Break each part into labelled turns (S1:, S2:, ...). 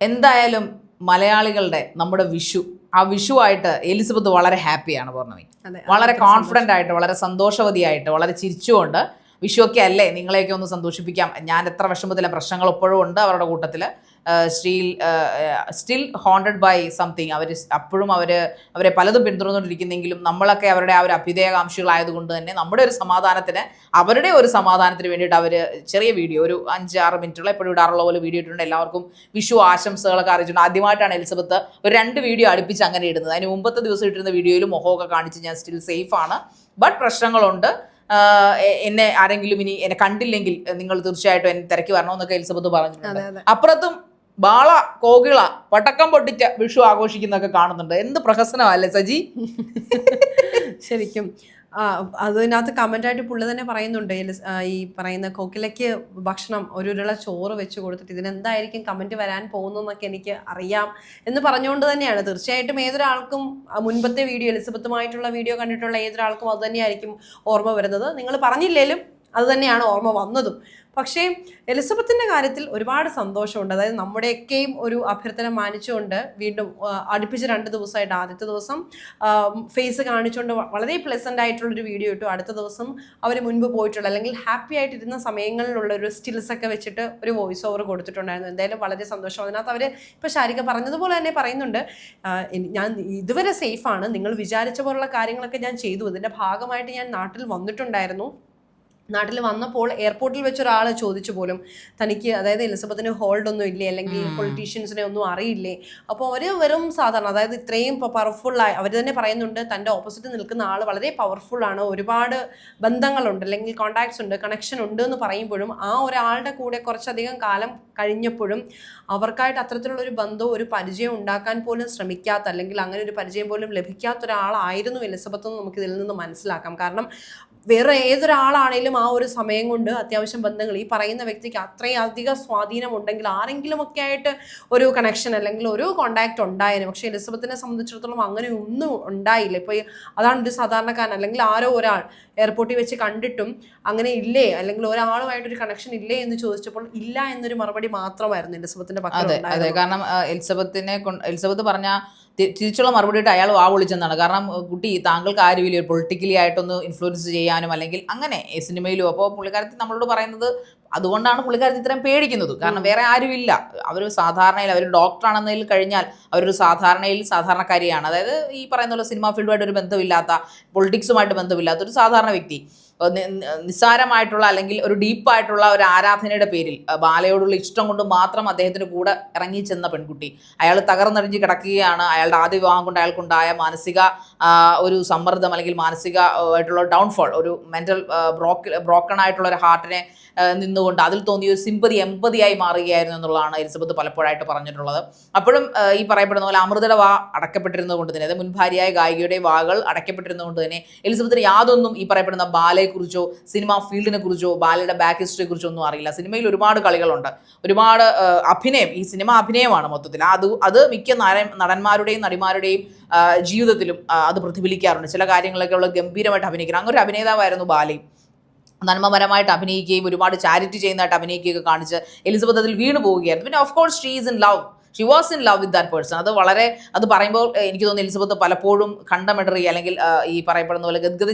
S1: എന്തായാലും മലയാളികളുടെ നമ്മുടെ വിഷു ആ വിഷുവായിട്ട് എലിസബത്ത് വളരെ ഹാപ്പിയാണ്
S2: പൂർണമി
S1: വളരെ കോൺഫിഡന്റ് ആയിട്ട് വളരെ സന്തോഷവതിയായിട്ട് വളരെ ചിരിച്ചുകൊണ്ട് വിഷുവൊക്കെ അല്ലേ നിങ്ങളെയൊക്കെ ഒന്ന് സന്തോഷിപ്പിക്കാം. ഞാൻ എത്ര വിഷമത്തിലെ പ്രശ്നങ്ങൾ ഇപ്പോഴും ഉണ്ട് അവരുടെ കൂട്ടത്തിൽ still still haunted by something അവർ അപ്പോഴും അവർ അവരെ പലതും പിന്തുടർന്നുകൊണ്ടിരിക്കുന്നെങ്കിലും നമ്മളൊക്കെ അവരുടെ ആ ഒരു അഭ്യുദയകാംക്ഷികളായതുകൊണ്ട് തന്നെ നമ്മുടെ ഒരു സമാധാനത്തിന് അവരുടെ ഒരു സമാധാനത്തിന് വേണ്ടിയിട്ട് അവർ ചെറിയ വീഡിയോ ഒരു അഞ്ച് ആറ് മിനിറ്റുള്ള എപ്പോഴും ഇടാറുള്ള പോലെ വീഡിയോ ഇട്ടിട്ടുണ്ട്. എല്ലാവർക്കും വിഷു ആശംസകളൊക്കെ അറിയിച്ചിട്ടുണ്ട്. ആദ്യമായിട്ടാണ് എലിസബത്ത് ഒരു രണ്ട് വീഡിയോ അടുപ്പിച്ച് അങ്ങനെ ഇടുന്നത്. അതിന് മുമ്പത്തെ ദിവസം ഇട്ടിരുന്ന വീഡിയോയിൽ മുഖമൊക്കെ കാണിച്ച് ഞാൻ സ്റ്റിൽ സേഫാണ് ബട്ട് പ്രശ്നങ്ങളുണ്ട്. എന്നെ ആരെങ്കിലും ഇനി എന്നെ കണ്ടില്ലെങ്കിൽ നിങ്ങൾ തീർച്ചയായിട്ടും എന്നെ തിരക്കി വരണമെന്നൊക്കെ എലിസബത്ത് പറഞ്ഞിട്ടുണ്ട്. അപ്പുറത്തും ബാള കോകിള പടക്കം പൊട്ടിച്ച വിഷു ആഘോഷിക്കുന്നൊക്കെ കാണുന്നുണ്ട്. എന്ത് പ്രഹസനമല്ലേ സജി?
S2: ശരിക്കും. ആ, അതിനകത്ത് കമന്റ് ആയിട്ട് പുള്ളി തന്നെ പറയുന്നുണ്ട് ഈ പറയുന്ന കോക്കിലയ്ക്ക് ഭക്ഷണം ഒരു ഉരുള ചോറ് വെച്ച് കൊടുത്തിട്ട് ഇതിനെന്തായിരിക്കും കമന്റ് വരാൻ പോകുന്നതെന്നൊക്കെ എനിക്ക് അറിയാം എന്ന് പറഞ്ഞുകൊണ്ട് തന്നെയാണ്. തീർച്ചയായിട്ടും ഏതൊരാൾക്കും മുൻപത്തെ വീഡിയോ എലിസബത്തുമായിട്ടുള്ള വീഡിയോ കണ്ടിട്ടുള്ള ഏതൊരാൾക്കും അത് തന്നെയായിരിക്കും ഓർമ്മ വരുന്നത്. നിങ്ങൾ പറഞ്ഞില്ലേലും അത് തന്നെയാണ് ഓർമ്മ വന്നതും. പക്ഷേ എലിസബത്തിന്റെ കാര്യത്തിൽ ഒരുപാട് സന്തോഷമുണ്ട്. അതായത് നമ്മുടെയൊക്കെയും ഒരു അഭ്യർത്ഥന മാനിച്ചുകൊണ്ട് വീണ്ടും അടുപ്പിച്ച് രണ്ട് ദിവസമായിട്ട് ആദ്യത്തെ ദിവസം ഫേസ് കാണിച്ചുകൊണ്ട് വളരെ പ്ലസന്റ് ആയിട്ടുള്ളൊരു വീഡിയോ ഇട്ടു. അടുത്ത ദിവസം അവർ മുൻപ് പോയിട്ടുള്ള അല്ലെങ്കിൽ ഹാപ്പി ആയിട്ടിരുന്ന സമയങ്ങളിലുള്ള ഒരു സ്റ്റിൽസ് ഒക്കെ വെച്ചിട്ട് ഒരു വോയിസ് ഓവർ കൊടുത്തിട്ടുണ്ടായിരുന്നു. എന്തായാലും വളരെ സന്തോഷം. അതിനകത്ത് അവർ ഇപ്പോൾ ശാരിക പറഞ്ഞതുപോലെ തന്നെ പറയുന്നുണ്ട്. ഞാൻ ഇതുവരെ സേഫാണ് നിങ്ങൾ വിചാരിച്ച പോലുള്ള കാര്യങ്ങളൊക്കെ ഞാൻ ചെയ്തു. ഇതിന്റെ ഭാഗമായിട്ട് ഞാൻ നാട്ടിൽ വന്നിട്ടുണ്ടായിരുന്നു. നാട്ടിൽ വന്നപ്പോൾ എയർപോർട്ടിൽ വെച്ച് ഒരാൾ ചോദിച്ചു പോലും. തനിക്ക് അതായത് എലിസബത്തിന് ഹോൾഡ് ഒന്നും ഇല്ലേ? അല്ലെങ്കിൽ പൊളിറ്റീഷ്യൻസിനെ ഒന്നും അറിയില്ലേ? അപ്പോൾ അവർ വെറും സാധാരണ അതായത് ഇത്രയും പവർഫുൾ ആയി അവർ തന്നെ പറയുന്നുണ്ട് തന്റെ ഓപ്പോസിറ്റ് നിൽക്കുന്ന ആൾ വളരെ പവർഫുൾ ആണ്. ഒരുപാട് ബന്ധങ്ങളുണ്ട് അല്ലെങ്കിൽ കോണ്ടാക്ട്സ് ഉണ്ട് കണക്ഷൻ ഉണ്ട് എന്ന് പറയുമ്പോഴും ആ ഒരാളുടെ കൂടെ കുറച്ചധികം കാലം കഴിഞ്ഞപ്പോഴും അവർക്കായിട്ട് അത്തരത്തിലുള്ള ഒരു ബന്ധവും ഒരു പരിചയം ഉണ്ടാക്കാൻ പോലും ശ്രമിക്കാത്ത അല്ലെങ്കിൽ അങ്ങനെ ഒരു പരിചയം പോലും ലഭിക്കാത്ത ഒരാളായിരുന്നു എലിസബത്ത് എന്ന് നമുക്ക് ഇതിൽ നിന്ന് മനസ്സിലാക്കാം. കാരണം വേറെ ഏതൊരാളാണേലും ആ ഒരു സമയം കൊണ്ട് അത്യാവശ്യം ബന്ധങ്ങൾ ഈ പറയുന്ന വ്യക്തിക്ക് അത്രയും അധികം സ്വാധീനം ഉണ്ടെങ്കിൽ ആരെങ്കിലും ഒക്കെ ആയിട്ട് ഒരു കണക്ഷൻ അല്ലെങ്കിൽ ഒരു കോണ്ടാക്ട് ഉണ്ടായിരുന്നു പക്ഷെ എലിസബത്തിനെ സംബന്ധിച്ചിടത്തോളം അങ്ങനെ ഒന്നും ഉണ്ടായില്ല. ഇപ്പോൾ അതാണ് ഒരു സാധാരണക്കാരൻ അല്ലെങ്കിൽ ആരോ ഒരാൾ എയർപോർട്ടിൽ വെച്ച് കണ്ടിട്ടും അങ്ങനെ ഇല്ലേ? അല്ലെങ്കിൽ ഒരാളുമായിട്ട് ഒരു കണക്ഷൻ ഇല്ലേ എന്ന് ചോദിച്ചപ്പോൾ ഇല്ല എന്നൊരു മറുപടി മാത്രമായിരുന്നു എലിസബത്തിന്റെ
S1: അതെ അതെ. കാരണം എലിസബത്തിനെ എലിസബത്ത് പറഞ്ഞ തിരിച്ചുള്ള മറുപടി ആയിട്ട് അയാൾ വാ വിളിച്ചെന്നാണ്. കാരണം കുട്ടി താങ്കൾക്ക് ആരുമില്ല. പൊളിറ്റിക്കലി ആയിട്ടൊന്ന് ഇൻഫ്ലുവൻസ് ചെയ്യാനും അല്ലെങ്കിൽ അങ്ങനെ സിനിമയിലും അപ്പോൾ പുള്ളിക്കാരത്തി നമ്മളോട് പറയുന്നത് അതുകൊണ്ടാണ് പുള്ളിക്കാരത്തി ഇത്രയും പേടിക്കുന്നത്. കാരണം വേറെ ആരുമില്ല അവർ സാധാരണയിൽ അവർ ഡോക്ടറാണെന്നതിൽ കഴിഞ്ഞാൽ അവരൊരു സാധാരണയിൽ സാധാരണക്കാരിയാണ്. അതായത് ഈ പറയുന്ന പോലെ സിനിമാ ഫീൽഡുമായിട്ട് ഒരു ബന്ധമില്ലാത്ത പൊളിറ്റിക്സുമായിട്ട് ബന്ധമില്ലാത്ത ഒരു സാധാരണ വ്യക്തി. നിസ്സാരമായിട്ടുള്ള അല്ലെങ്കിൽ ഒരു ഡീപ്പായിട്ടുള്ള ഒരു ആരാധനയുടെ പേരിൽ ബാലയോടുള്ള ഇഷ്ടം കൊണ്ട് മാത്രം അദ്ദേഹത്തിന് കൂടെ ഇറങ്ങി ചെന്ന പെൺകുട്ടി. അയാൾ തകർന്നടിഞ്ഞ് കിടക്കുകയാണ്. അയാളുടെ ആദ്യ വിവാഹം കൊണ്ട് അയാൾക്കുണ്ടായ മാനസിക ഒരു സമ്മർദ്ദം അല്ലെങ്കിൽ മാനസിക ആയിട്ടുള്ള ഡൗൺഫോൾ ഒരു മെന്റൽ ബ്രോക്ക് ബ്രോക്കൺ ആയിട്ടുള്ള ഒരു ഹാർട്ടിനെ നിന്നുകൊണ്ട് അതിൽ തോന്നിയ ഒരു സിമ്പതി എമ്പതിയായി മാറുകയായിരുന്നു എന്നുള്ളതാണ് എലിസബത്ത് പലപ്പോഴായിട്ട് പറഞ്ഞിട്ടുള്ളത്. അപ്പോഴും ഈ പറയപ്പെടുന്ന പോലെ അമൃതയുടെ വാ അടക്കപ്പെട്ടിരുന്നത് കൊണ്ട് തന്നെ അതായത് മുൻ ഭാര്യയായ ഗായികയുടെ വാകൾ അടക്കപ്പെട്ടിരുന്നത് തന്നെ എലിസബത്തിന് യാതൊന്നും ഈ പറയപ്പെടുന്ന ബാലയെക്കുറിച്ചോ സിനിമ ഫീൽഡിനെ കുറിച്ചോ ബാലയുടെ ബാക്ക് ഹിസ്റ്ററിയെ കുറിച്ചോ ഒന്നും അറിയില്ല. സിനിമയിൽ ഒരുപാട് കളികളുണ്ട്. ഒരുപാട് അഭിനയം ഈ സിനിമ അഭിനയമാണ് മൊത്തത്തിൽ. അത് അത് മിക്ക നടന്മാരുടെയും നടിമാരുടെയും ജീവിതത്തിലും അത് പ്രതിഫലിക്കാറുണ്ട്. ചില കാര്യങ്ങളൊക്കെ ഉള്ള ഗംഭീരമായിട്ട് അഭിനയിക്കണം അങ്ങനെ ഒരു അഭിനേതാവായിരുന്നു ബാലയും. നന്മപരമായിട്ട് അഭിനയിക്കുകയും ഒരുപാട് ചാരിറ്റി ചെയ്യുന്നതായിട്ട് അഭിനയിക്കുകയൊക്കെ കാണിച്ച് എലിസബത്ത് അതിൽ വീണ് പോവുകയായിരുന്നു പിന്നെ of course she is in love she was in love with that person അത് വളരെ അത് പറയുമ്പോൾ എനിക്ക് തോന്നുന്നു എലിസബത്ത് പലപ്പോഴും കണ്ടമിടറി അല്ലെങ്കിൽ ഈ പറയപ്പെടുന്ന പോലെ ഗദ്ഗത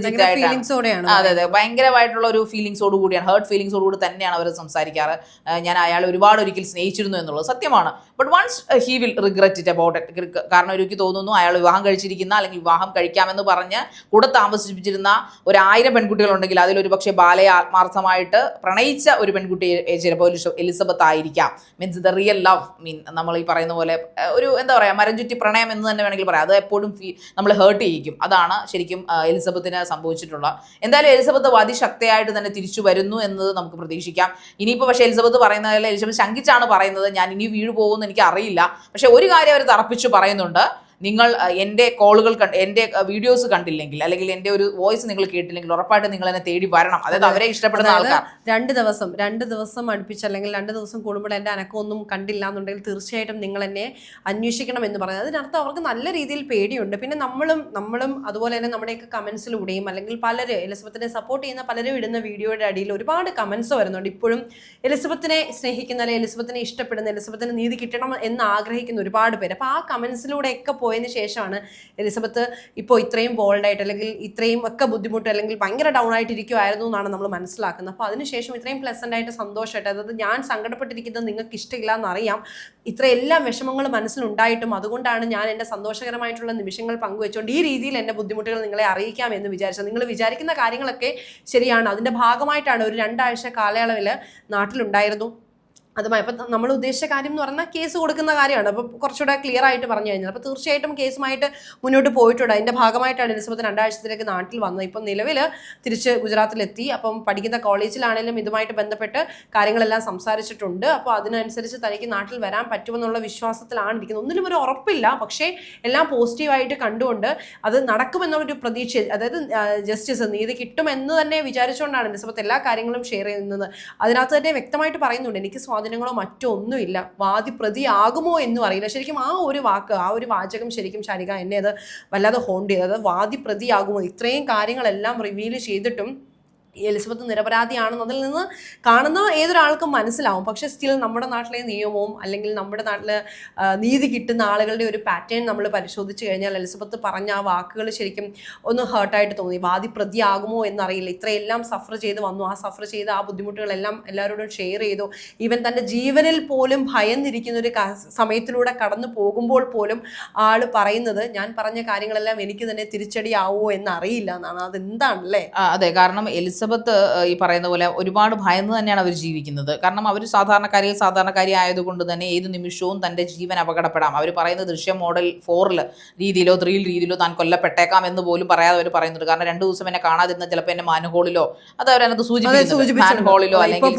S1: അതെ അതെ. ഭയങ്കരമായിട്ടുള്ള ഒരു ഫീലിങ്സോട് കൂടിയാണ്. ഹേർട്ട് ഫീലിങ്സോട് കൂടി തന്നെയാണ് അവർ സംസാരിക്കാറ്. ഞാൻ അയാൾ ഒരുപാട് ഒരിക്കൽ സ്നേഹിച്ചിരുന്നു എന്നുള്ളത് സത്യമാണ്. But once he will regret it about it കാരണം എനിക്ക് തോന്നുന്നു അയാൾ വിവാഹം കഴിച്ചിരിക്കുന്ന അല്ലെങ്കിൽ വിവാഹം കഴിക്കാമെന്ന് പറഞ്ഞ് കൂടെ താമസിപ്പിച്ചിരുന്ന ഒരു ആയിരം പെൺകുട്ടികളുണ്ടെങ്കിൽ അതിലൊരു പക്ഷേ ബാലയെ ആത്മാർത്ഥമായിട്ട് പ്രണയിച്ച ഒരു പെൺകുട്ടി ചിലപ്പോൾ എലിസ- എലിസബത്ത് ആയിരിക്കാം. Means the real love mean നമ്മൾ ഈ പറയുന്ന പോലെ ഒരു എന്താ പറയുക മരം ചുറ്റി പ്രണയം എന്ന് തന്നെ വേണമെങ്കിൽ പറയാം. അത് എപ്പോഴും നമ്മൾ ഹേർട്ട് ചെയ്യിക്കും. അതാണ് ശരിക്കും എലിസബത്തിന് സംഭവിച്ചിട്ടുള്ള. എന്തായാലും എലിസബത്ത് അതിശക്തയായിട്ട് തന്നെ തിരിച്ചു വരുന്നു എന്നത് നമുക്ക് പ്രതീക്ഷിക്കാം. ഇനിയിപ്പോൾ പക്ഷേ എലിസബത്ത് പറയുന്ന പോലെ എലിസബത്ത് ശങ്കിച്ചാണ് പറയുന്നത് ഞാൻ ഇനി വീഴുപോകുമെന്ന് എനിക്ക് അറിയില്ല. പക്ഷേ ഒരു കാര്യം അവർ തറപ്പിച്ചു പറയുന്നുണ്ട്. നിങ്ങൾ എന്റെ കോളുകൾ കണ്ട് എന്റെ വീഡിയോസ് കണ്ടില്ലെങ്കിൽ അല്ലെങ്കിൽ എന്റെ ഒരു വോയിസ് നിങ്ങൾ കേട്ടില്ലെങ്കിൽ ഉറപ്പായിട്ടും നിങ്ങൾ എന്നെ തേടി വരണം. അതായത് അവരെ ഇഷ്ടപ്പെടുന്ന ആൾക്കാർ.
S2: രണ്ട് ദിവസം രണ്ട് ദിവസം അടുപ്പിച്ച് അല്ലെങ്കിൽ രണ്ട് ദിവസം കൂടുമ്പോൾ എന്റെ അനക്കമൊന്നും കണ്ടില്ല എന്നുണ്ടെങ്കിൽ തീർച്ചയായിട്ടും നിങ്ങൾ എന്നെ അന്വേഷിക്കണം എന്ന് പറയുന്നത്. അതിനർത്ഥം അവർക്ക് നല്ല രീതിയിൽ പേടിയുണ്ട്. പിന്നെ നമ്മളും നമ്മളും അതുപോലെ തന്നെ നമ്മുടെയൊക്കെ കമൻസിലൂടെയും അല്ലെങ്കിൽ പലര് എലിസബത്തിനെ സപ്പോർട്ട് ചെയ്യുന്ന പലരും ഇടുന്ന വീഡിയോയുടെ അടിയിൽ ഒരുപാട് കമൻസ് വരുന്നുണ്ട്. ഇപ്പോഴും എലിസബത്തിനെ സ്നേഹിക്കുന്ന അല്ലെങ്കിൽ എലിസബത്തിനെ ഇഷ്ടപ്പെടുന്ന എലിസബത്തിന് നീതി കിട്ടണം എന്ന് ആഗ്രഹിക്കുന്ന ഒരുപാട് പേര്. അപ്പോൾ ആ കമൻസിലൂടെയൊക്കെ പോയതിന് ശേഷമാണ് എലിസബത്ത് ഇപ്പോൾ ഇത്രയും ബോൾഡായിട്ട് അല്ലെങ്കിൽ ഇത്രയും ഒക്കെ ബുദ്ധിമുട്ട് അല്ലെങ്കിൽ ഭയങ്കര ഡൗൺ ആയിട്ട് ഇരിക്കുമായിരുന്നു എന്നാണ് നമ്മൾ മനസ്സിലാക്കുന്നത്. അപ്പോൾ അതിനുശേഷം ഇത്രയും പ്ലസന്റ് ആയിട്ട് സന്തോഷമായിട്ട് അതായത് ഞാൻ സങ്കടപ്പെട്ടിരിക്കുന്നത് നിങ്ങൾക്ക് ഇഷ്ടമില്ല എന്നറിയാം ഇത്രയെല്ലാം വിഷമങ്ങൾ മനസ്സിലുണ്ടായിട്ടും അതുകൊണ്ടാണ് ഞാൻ എന്റെ സന്തോഷകരമായിട്ടുള്ള നിമിഷങ്ങൾ പങ്കുവെച്ചുകൊണ്ട് ഈ രീതിയിൽ എന്റെ ബുദ്ധിമുട്ടുകൾ നിങ്ങളെ അറിയിക്കാം എന്ന് വിചാരിച്ചത്. നിങ്ങൾ വിചാരിക്കുന്ന കാര്യങ്ങളൊക്കെ ശരിയാണ്. അതിന്റെ ഭാഗമായിട്ടാണ് ഒരു രണ്ടാഴ്ച കാലയളവിൽ നാട്ടിലുണ്ടായിരുന്നു. അതുമായി. അപ്പം നമ്മൾ ഉദ്ദേശിച്ച കാര്യം എന്ന് പറഞ്ഞാൽ കേസ് കൊടുക്കുന്ന കാര്യമാണ്. അപ്പോൾ കുറച്ചുകൂടെ ക്ലിയർ ആയിട്ട് പറഞ്ഞു കഴിഞ്ഞാൽ അപ്പോൾ തീർച്ചയായിട്ടും കേസുമായിട്ട് മുന്നോട്ട് പോയിട്ടുണ്ട്. അതിന്റെ ഭാഗമായിട്ടാണ് എലിസബത്ത് രണ്ടാഴ്ചത്തിലേക്ക് നാട്ടിൽ വന്നത്. ഇപ്പം നിലവിൽ തിരിച്ച് ഗുജറാത്തിലെത്തി. അപ്പം പഠിക്കുന്ന കോളേജിലാണെങ്കിലും ഇതുമായിട്ട് ബന്ധപ്പെട്ട് കാര്യങ്ങളെല്ലാം സംസാരിച്ചിട്ടുണ്ട്. അപ്പോൾ അതിനനുസരിച്ച് തനിക്ക് നാട്ടിൽ വരാൻ പറ്റുമെന്നുള്ള വിശ്വാസത്തിലാണ് ഇരിക്കുന്നത്. ഒന്നിലും ഒരു ഉറപ്പില്ല. പക്ഷേ എല്ലാം പോസിറ്റീവായിട്ട് കണ്ടുകൊണ്ട് അത് നടക്കുമെന്നൊരു പ്രതീക്ഷ അതായത് ജസ്റ്റിസ് നീതി കിട്ടുമെന്ന് തന്നെ വിചാരിച്ചുകൊണ്ടാണ് എലിസബത്ത് എല്ലാ കാര്യങ്ങളും ഷെയർ ചെയ്യുന്നത്. അതിനകത്ത് തന്നെ വ്യക്തമായിട്ട് പറയുന്നുണ്ട്. എനിക്ക് സ്വാധീനങ്ങളോ മറ്റോ ഒന്നുമില്ല. വാദി പ്രതിയാകുമോ എന്നും അറിയില്ല. ശരിക്കും ആ ഒരു വാക്ക് ആ ഒരു വാചകം ശരിക്കും ശാരിക എന്നെ അത് വല്ലാതെ ഹോണ്ട് ചെയ്തത് വാദി പ്രതിയാകുമോ ഇത്രയും കാര്യങ്ങളെല്ലാം റിവീൽ ചെയ്തിട്ടും എലിസബത്ത് നിരപരാധിയാണെന്ന് അതിൽ നിന്ന് കാണുന്ന ഏതൊരാൾക്കും മനസ്സിലാവും. പക്ഷേ സ്റ്റിൽ നമ്മുടെ നാട്ടിലെ നിയമവും അല്ലെങ്കിൽ നമ്മുടെ നാട്ടിൽ നീതി കിട്ടുന്ന ആളുകളുടെ ഒരു പാറ്റേൺ നമ്മൾ പരിശോധിച്ച് കഴിഞ്ഞാൽ എലിസബത്ത് പറഞ്ഞ ആ വാക്കുകൾ ശരിക്കും ഒന്ന് ഹേർട്ടായിട്ട് തോന്നി. വാദി പ്രതിയാകുമോ എന്നറിയില്ല. ഇത്രയെല്ലാം സഫർ ചെയ്ത് വന്നു. ആ സഫർ ചെയ്ത് ആ ബുദ്ധിമുട്ടുകളെല്ലാം എല്ലാവരോടും ഷെയർ ചെയ്തു. ഈവൻ തന്റെ ജീവനിൽ പോലും ഭയന്നിരിക്കുന്ന ഒരു സമയത്തിലൂടെ കടന്നു പോകുമ്പോൾ പോലും ആൾ പറയുന്നത് ഞാൻ പറഞ്ഞ കാര്യങ്ങളെല്ലാം എനിക്ക് തന്നെ തിരിച്ചടിയാവോ എന്നറിയില്ല എന്നാണ്. അതെന്താണല്ലേ?
S1: അതെ. കാരണം എലിസബത്ത് ഈ പറയുന്ന പോലെ ഒരുപാട് ഭയന്ന് തന്നെയാണ് അവർ ജീവിക്കുന്നത്. കാരണം അവർ സാധാരണക്കാരിൽ സാധാരണക്കാരി ആയതുകൊണ്ട് തന്നെ ഏത് നിമിഷവും തന്റെ ജീവൻ അപകടപ്പെടാം. അവർ പറയുന്ന ദൃശ്യം മോഡൽ ഫോറിൽ രീതിയിലോ ത്രീയിൽ രീതിയിലോ താൻ കൊല്ലപ്പെട്ടേക്കാം എന്ന് പോലും പറയാതെ അവർ പറയുന്നുണ്ട്. കാരണം രണ്ട് ദിവസം എന്നെ കാണാതിരുന്ന ചിലപ്പോൾ എന്നെ മാനുഹോളിലോ അത്
S2: അവരതിനകത്ത്.
S1: മാൻഹോളിലോ അല്ലെങ്കിൽ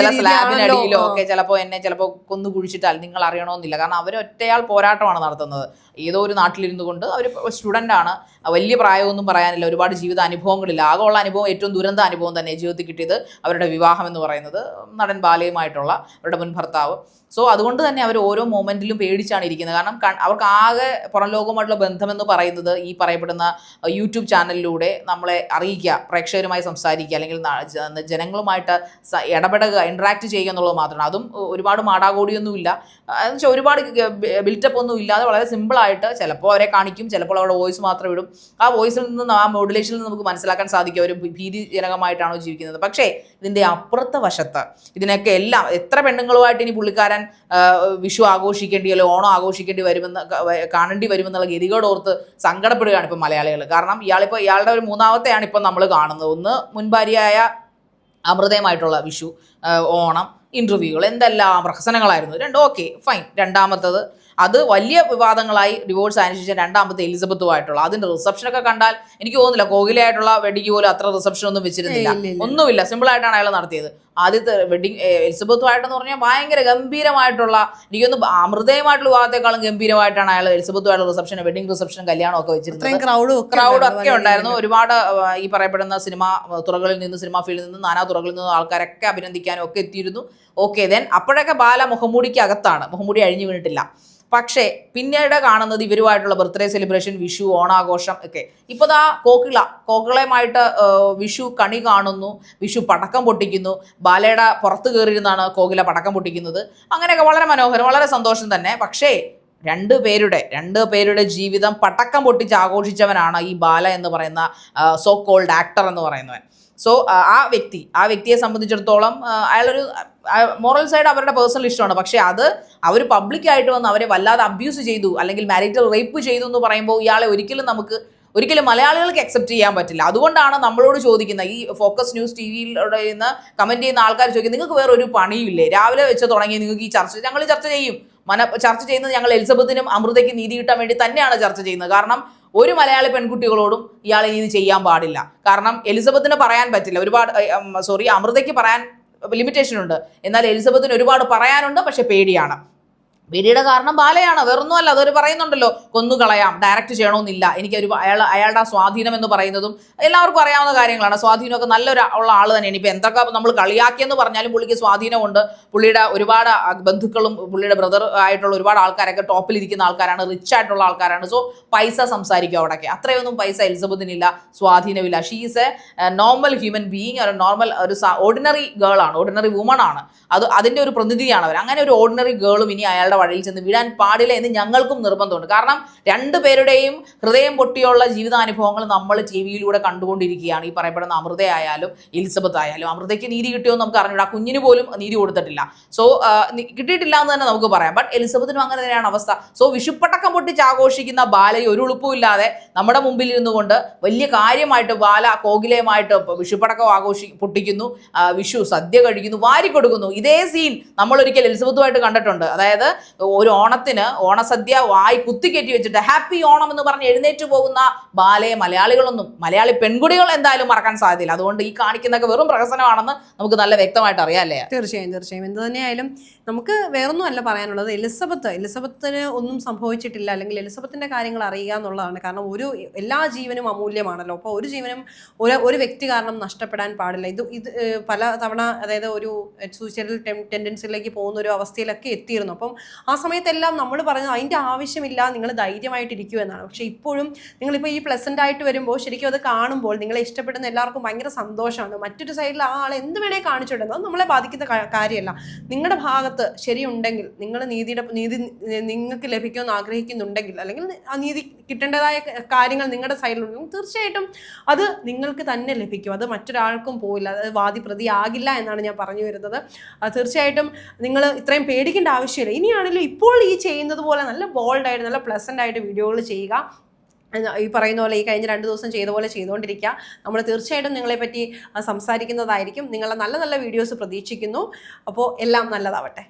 S1: ചില സ്ലാബിനടിയിലോ. ഒക്കെ ചിലപ്പോൾ എന്നെ ചിലപ്പോൾ കൊന്നു കുഴിച്ചിട്ടാൽ നിങ്ങൾ അറിയണമെന്നില്ല കാരണം അവർ ഒറ്റയാൾ പോരാട്ടമാണ് നടത്തുന്നത്. ഏതോ ഒരു നാട്ടിലിരുന്നു കൊണ്ട് അവർ സ്റ്റുഡന്റ് ആണ്. വലിയ പ്രായമൊന്നും പറയാനില്ല. ഒരുപാട് ജീവിത അനുഭവങ്ങളില്ല. ആകെ ഉള്ള അനുഭവം ഏറ്റവും ദുരന്ത അനുഭവം തന്നെ ജീവിതത്തിൽ കിട്ടിയത് അവരുടെ വിവാഹം എന്ന് പറയുന്നത് നടൻ ബാലയുമായിട്ടുള്ള അവരുടെ മുൻ ഭർത്താവ്. സോ അതുകൊണ്ട് തന്നെ അവർ ഓരോ മൊമെന്റിലും പേടിച്ചാണ് ഇരിക്കുന്നത്. കാരണം അവർക്ക് ആകെ പുറം ലോകവുമായിട്ടുള്ള ബന്ധമെന്ന് പറയുന്നത് ഈ പറയപ്പെടുന്ന യൂട്യൂബ് ചാനലിലൂടെ നമ്മളെ അറിയിക്കുക പ്രേക്ഷകരുമായി സംസാരിക്കുക അല്ലെങ്കിൽ ജനങ്ങളുമായിട്ട് ഇടപെടുക ഇന്ററാക്ട് ചെയ്യുക എന്നുള്ളത് മാത്രമാണ്. അതും ഒരുപാട് മാടാകോടിയൊന്നുമില്ല. എന്നുവെച്ചാൽ ഒരുപാട് ബിൽറ്റപ്പ് ഒന്നും ഇല്ലാതെ വളരെ സിമ്പിളായിട്ട് ചിലപ്പോൾ അവരെ കാണിക്കും ചിലപ്പോൾ അവരുടെ വോയിസ് മാത്രം ഇടും. ആ വോയിസിൽ നിന്ന് ആ മോഡുലേഷനിൽ നിന്ന് നമുക്ക് മനസ്സിലാക്കാൻ സാധിക്കും. അവർ ഭീതിജനകമായിട്ടാണോ ജീവിക്കുന്നത്. പക്ഷേ ഇതിന്റെ അപ്പുറത്തെ വശത്ത് ഇതിനൊക്കെ എല്ലാം എത്ര പെണ്ണുങ്ങളുമായിട്ട് ഇനി പുള്ളിക്കാരൻ വിഷു ആഘോഷിക്കേണ്ടി അല്ലെങ്കിൽ ഓണം ആഘോഷിക്കേണ്ടി വരുമെന്ന് കാണേണ്ടി വരുമെന്നുള്ള ഗതികേടോർത്ത് സങ്കടപ്പെടുകയാണ് ഇപ്പം മലയാളികൾ. കാരണം ഇയാളിപ്പോൾ ഇയാളുടെ ഒരു മൂന്നാമത്തെയാണ് ഇപ്പം നമ്മൾ കാണുന്നത്. ഒന്ന് മുൻഭാര്യയായ അമൃതയുമായിട്ടുള്ള വിഷു ഓണം ഇന്റർവ്യൂകൾ എന്തെല്ലാം പ്രഹസനങ്ങളായിരുന്നു. രണ്ട് ഓക്കെ ഫൈൻ രണ്ടാമത്തത് അത് വലിയ വിവാദങ്ങളായി ഡിവോഴ്സ് ആയതിനു ശേഷം രണ്ടാമത്തെ എലിസബത്തുമായിട്ടുള്ള അതിന്റെ റിസപ്ഷനൊക്കെ കണ്ടാൽ എനിക്ക് തോന്നുന്നില്ല കോഹ്ലിയായിട്ടുള്ള വെഡിങ് പോലും അത്ര റിസപ്ഷൻ ഒന്നും വെച്ചിരുന്നില്ല. ഒന്നുമില്ല സിമ്പിൾ ആയിട്ടാണ് അയാൾ നടത്തിയത്. ആദ്യത്തെ വെഡിങ് എലിസബത്തുമായിട്ടെന്ന് പറഞ്ഞാൽ ഭയങ്കര ഗംഭീരമായിട്ടുള്ള എനിക്കൊന്ന് അമൃതയുമായിട്ടുള്ള വിവാഹത്തെക്കാളും ഗംഭീരമായിട്ടാണ് അയാൾ എലിസബത്തുമായിട്ടുള്ള റിസപ്ഷൻ വെഡിങ് റിസപ്ഷൻ കല്യാണം ഒക്കെ വെച്ചിരുന്നത്.
S2: ക്രൗഡ്
S1: ഒക്കെ ഉണ്ടായിരുന്നു ഒരുപാട് ഈ പറയപ്പെടുന്ന സിനിമ തുറകളിൽ നിന്ന് സിനിമാ ഫീൽഡിൽ നിന്ന് നാനാ തുറകളിൽ നിന്ന് ആൾക്കാരൊക്കെ അഭിനന്ദിക്കാനും ഒക്കെ എത്തിയിരുന്നു. ഓക്കെ ദെൻ അപ്പോഴൊക്കെ ബാല മുഖംമൂടിക്ക് അകത്താണ്. മുഖംമൂടി അഴിഞ്ഞു വീണിട്ടില്ല. പക്ഷേ പിന്നീട് കാണുന്നത് ഇവരുമായിട്ടുള്ള ബർത്ത്ഡേ സെലിബ്രേഷൻ വിഷു ഓണാഘോഷം ഒക്കെ. ഇപ്പോൾ ദാ കോക്കിള. കോക്കിളയുമായിട്ട് വിഷു കണി കാണുന്നു. വിഷു പടക്കം പൊട്ടിക്കുന്നു. ബാലയുടെ പുറത്ത് കയറിയിരുന്നാണ് കോകില പടക്കം പൊട്ടിക്കുന്നത്. അങ്ങനെയൊക്കെ വളരെ മനോഹരം വളരെ സന്തോഷം തന്നെ. പക്ഷേ രണ്ട് പേരുടെ രണ്ട് പേരുടെ ജീവിതം പടക്കം പൊട്ടിച്ച് ആഘോഷിച്ചവനാണ് ഈ ബാല എന്ന് പറയുന്ന സോ കോൾഡ് ആക്ടർ എന്ന് പറയുന്നവൻ. സോ ആ വ്യക്തി ആ വ്യക്തിയെ സംബന്ധിച്ചിടത്തോളം അയാളൊരു മോറൽ സൈഡ് അവരുടെ പേഴ്സണൽ ഇഷ്ടമാണ്. പക്ഷേ അത് അവർ പബ്ലിക്കായിട്ട് വന്ന് അവരെ വല്ലാതെ അബ്യൂസ് ചെയ്തു അല്ലെങ്കിൽ മാരിറ്റൽ റേപ്പ് ചെയ്തു എന്ന് പറയുമ്പോൾ ഇയാളെ ഒരിക്കലും നമുക്ക് ഒരിക്കലും മലയാളികൾക്ക് അക്സെപ്റ്റ് ചെയ്യാൻ പറ്റില്ല. അതുകൊണ്ടാണ് നമ്മളോട് ചോദിക്കുന്നത് ഈ ഫോക്കസ് ന്യൂസ് ടി വിയിലൂടെ നിന്ന് കമന്റ് ചെയ്യുന്ന ആൾക്കാർ ചോദിക്കും നിങ്ങൾക്ക് വേറെ ഒരു പണിയില്ലേ രാവിലെ വെച്ച് തുടങ്ങി നിങ്ങൾക്ക് ഈ ചർച്ച ഞങ്ങൾ ചർച്ച ചെയ്യും. മന ചർച്ച ചെയ്യുന്നത് ഞങ്ങൾ എലിസബത്തിനും അമൃതയ്ക്ക് നീതി കിട്ടാൻ വേണ്ടി തന്നെയാണ് ചർച്ച ചെയ്യുന്നത്. കാരണം ഒരു മലയാളി പെൺകുട്ടികളോടും ഇയാൾ ഇത് ചെയ്യാൻ പാടില്ല. കാരണം എലിസബത്തിന് പറയാൻ പറ്റില്ല. ഒരുപാട് സോറി അമൃതയ്ക്ക് പറയാൻ ലിമിറ്റേഷൻ ഉണ്ട്. എന്നാൽ എലിസബത്തിന് ഒരുപാട് പറയാനുണ്ട് പക്ഷെ പേടിയാണ്. പേടിയുടെ കാരണം ബാലയാണ് വേറൊന്നുമല്ല അതൊരു പറയുന്നുണ്ടല്ലോ കൊന്നുകളയാം ഡയറക്റ്റ് ചെയ്യണമെന്നില്ല. എനിക്ക് ഒരു അയാൾ അയാളുടെ സ്വാധീനം എന്ന് പറയുന്നതും എല്ലാവർക്കും അറിയാവുന്ന കാര്യങ്ങളാണ്. സ്വാധീനമൊക്കെ നല്ലൊരു ഉള്ള ആൾ തന്നെയാണ്. ഇപ്പം എന്തൊക്കെ നമ്മൾ കളിയാക്കിയെന്ന് പറഞ്ഞാലും പുള്ളിക്ക് സ്വാധീനമുണ്ട്. പുള്ളിയുടെ ഒരുപാട് ബന്ധുക്കളും പുള്ളിയുടെ ബ്രദർ ആയിട്ടുള്ള ഒരുപാട് ആൾക്കാരൊക്കെ ടോപ്പിലിരിക്കുന്ന ആൾക്കാരാണ് റിച്ച് ആയിട്ടുള്ള ആൾക്കാരാണ്. സോ പൈസ സംസാരിക്കും അവിടെയൊക്കെ അത്രയൊന്നും പൈസ എലിസബത്തിനില്ല സ്വാധീനമില്ല. She's a normal human being ഒരു നോർമൽ ഒരു ഓർഡിനറി ഗേൾ ആണ്. ഓർഡിനറി വുമൺ ആണ്. അത് അതിന്റെ ഒരു പ്രതിനിധിയാണ് അവർ അങ്ങനെ ഒരു ഓർഡിനറി ഗേളും ഇനി അയാളുടെ വഴിയിൽ ചെന്ന് വീഴാൻ പാടില്ല എന്ന് ഞങ്ങൾക്കും നിർബന്ധമുണ്ട്. കാരണം രണ്ടു പേരുടെയും ഹൃദയം പൊട്ടിയുള്ള ജീവിതാനുഭവങ്ങൾ നമ്മൾ ടി വിയിലൂടെ കണ്ടുകൊണ്ടിരിക്കുകയാണ്. ഈ പറയപ്പെടുന്ന അമൃത ആയാലും എലിസബത്ത് ആയാലും അമൃതയ്ക്ക് നീതി കിട്ടിയോ എന്ന് നമുക്ക് അറിഞ്ഞൂടാ. കുഞ്ഞിന് പോലും നീതി കൊടുത്തിട്ടില്ല. സോ കിട്ടിയിട്ടില്ല എന്ന് തന്നെ നമുക്ക് പറയാം. ബട്ട് എലിസബത്തിനും അങ്ങനെ തന്നെയാണ് അവസ്ഥ. സോ വിഷുപ്പട്ടക്കം പൊട്ടിച്ച് ആഘോഷിക്കുന്ന ബാലയെ ഒരു ഉളുപ്പുമില്ലാതെ നമ്മുടെ മുമ്പിൽ ഇരുന്നു കൊണ്ട് വലിയ കാര്യമായിട്ട് ബാല കോകിലയുമായിട്ട് വിഷുപ്പടക്കം ആഘോഷി പൊട്ടിക്കുന്നു. വിഷു സദ്യ കഴിക്കുന്നു വാരി കൊടുക്കുന്നു. ഇതേ സീൻ നമ്മൾ ഒരിക്കൽ എലിസബത്തുമായിട്ട് കണ്ടിട്ടുണ്ട്. അതായത് ഒരു ഓണത്തിന് ഓണസദ്യ വായി കുത്തിക്കയറ്റി വെച്ചിട്ട് ഹാപ്പി ഓണം എന്ന് പറഞ്ഞ് എഴുന്നേറ്റ് പോകുന്ന ബാലയെ മലയാളികളൊന്നും മലയാളി പെൺകുടികൾ എന്തായാലും മറക്കാൻ സാധ്യതയില്ല. അതുകൊണ്ട് ഈ കാണിക്കുന്നൊക്കെ വെറും പ്രഹസനമാണെന്ന് നമുക്ക് നല്ല വ്യക്തമായിട്ട് അറിയാം അല്ലേ?
S2: തീർച്ചയായും തീർച്ചയായും. എന്ത് തന്നെയായാലും നമുക്ക് വേറൊന്നും അല്ല പറയാനുള്ളത് എലിസബത്ത് എലിസബത്തിന് ഒന്നും സംഭവിച്ചിട്ടില്ല. അല്ലെങ്കിൽ എലിസബത്തിന്റെ കാര്യങ്ങൾ അറിയുക എന്നുള്ളതാണ്. കാരണം ഒരു എല്ലാ ജീവനും അമൂല്യമാണല്ലോ. അപ്പോൾ ഒരു ജീവനും ഒരു ഒരു വ്യക്തി കാരണം നഷ്ടപ്പെടാൻ പാടില്ല. ഇത് ഇത് പല തവണ അതായത് ഒരു സൂയിസൈഡൽ ടെൻഡൻസിയിലേക്ക് പോകുന്ന ഒരു അവസ്ഥയിലൊക്കെ എത്തിയിരുന്നു. അപ്പം ആ സമയത്തെല്ലാം നമ്മൾ പറഞ്ഞു അതിന്റെ ആവശ്യമില്ല നിങ്ങൾ ധൈര്യമായിട്ടിരിക്കൂ എന്നാണ്. പക്ഷെ ഇപ്പോഴും നിങ്ങളിപ്പോൾ ഈ പ്ലസന്റ് ആയിട്ട് വരുമ്പോൾ ശരിക്കും അത് കാണുമ്പോൾ നിങ്ങളെ ഇഷ്ടപ്പെടുന്ന എല്ലാവർക്കും ഭയങ്കര സന്തോഷമാണ്. മറ്റൊരു സൈഡിൽ ആ ആൾ എന്ത് വേണേ കാണിച്ചിടുന്നത് നമ്മളെ ബാധിക്കുന്ന കാര്യമല്ല. നിങ്ങളുടെ ഭാഗത്ത് ശരിയുണ്ടെങ്കിൽ നിങ്ങൾ നീതിയുടെ നീതി നിങ്ങൾക്ക് ലഭിക്കുമെന്ന് ആഗ്രഹിക്കുന്നുണ്ടെങ്കിൽ അല്ലെങ്കിൽ ആ നീതി കിട്ടേണ്ടതായ കാര്യങ്ങൾ നിങ്ങളുടെ സൈഡിലുണ്ടെങ്കിൽ തീർച്ചയായിട്ടും അത് നിങ്ങൾക്ക് തന്നെ ലഭിക്കും. അത് മറ്റൊരാൾക്കും പോയില്ല അത് വാദി പ്രതിയാകില്ല എന്നാണ് ഞാൻ പറഞ്ഞു വരുന്നത്. തീർച്ചയായിട്ടും നിങ്ങൾ ഇത്രയും പേടിക്കേണ്ട ആവശ്യമില്ല. ഇനിയാണെങ്കിലും ഇപ്പോൾ ഈ ചെയ്യുന്നത് പോലെ നല്ല ബോൾഡായിട്ട് നല്ല പ്ലസന്റ് ആയിട്ട് വീഡിയോകൾ ചെയ്യുക. ഈ പറയുന്ന പോലെ ഈ കഴിഞ്ഞ രണ്ട് ദിവസം ചെയ്ത പോലെ ചെയ്തുകൊണ്ടിരിക്കുക. നമ്മൾ തീർച്ചയായിട്ടും നിങ്ങളെപ്പറ്റി സംസാരിക്കുന്നതായിരിക്കും. നിങ്ങളെ നല്ല നല്ല വീഡിയോസ് പ്രതീക്ഷിക്കുന്നു. അപ്പോൾ എല്ലാം നല്ലതാവട്ടെ.